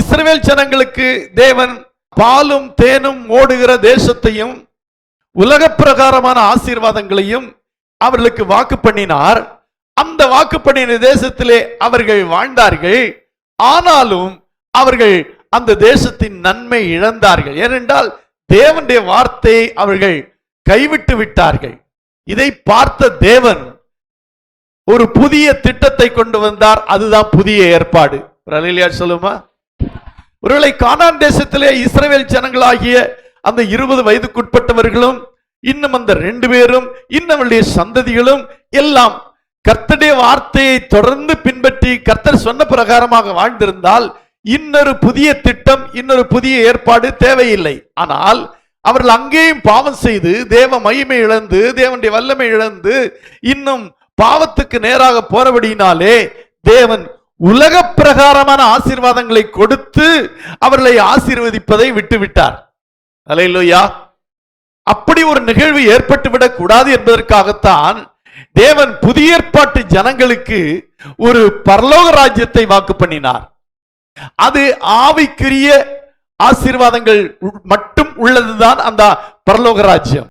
Israel ஜனங்களுக்கு தேவன் பாலும் தேனும் ஓடுகிற தேசத்தையும் உலக பிரகாரமான ஆசீர்வாதங்களையும் அவர்களுக்கு வாக்கு பண்ணினார். அந்த வாக்கு பண்ணின தேசத்திலே அவர்கள் வாழ்ந்தார்கள். ஆனாலும் அவர்கள் அந்த தேசத்தின் நன்மை இழந்தார்கள். ஏனென்றால் தேவனுடைய வார்த்தையை அவர்கள் கைவிட்டு விட்டார்கள். இதை பார்த்த தேவன் ஒரு புதிய திட்டத்தை கொண்டு வந்தார். அதுதான் புதிய ஏற்பாடு. சொல்லுமா? ஒருவேளை கானான் தேசத்திலே இஸ்ரேல் ஜனங்களாகிய அந்த இருபது வயதுக்குட்பட்டவர்களும் இன்னும் அந்த ரெண்டு பேரும் இன்னும் அவருடைய சந்ததிகளும் எல்லாம் கர்த்தடைய வார்த்தையை தொடர்ந்து பின்பற்றி கர்த்தர் சொன்ன பிரகாரமாக வாழ்ந்திருந்தால் இன்னொரு புதிய திட்டம் இன்னொரு புதிய ஏற்பாடு தேவையில்லை. ஆனால் அவர்கள் அங்கேயும் பாவம் செய்து தேவ மகிமை இழந்து தேவனுடைய வல்லமை இழந்து இன்னும் பாவத்துக்கு நேராக போறபடியினாலே தேவன் உலக பிரகாரமான ஆசீர்வாதங்களை கொடுத்து அவர்களை ஆசீர்வதிப்பதை விட்டுவிட்டார். அலையிலோயா அப்படி ஒரு நிகழ்வு ஏற்பட்டுவிடக் கூடாது என்பதற்காகத்தான் தேவன் புதிய ஏற்பாட்டு ஜனங்களுக்கு ஒரு பரலோக ராஜ்யத்தை வாக்கு பண்ணினார். அது ஆவிக்குரிய ஆசீர்வாதங்கள் மட்டும் உள்ளதுதான் அந்த பரலோக ராஜ்யம்.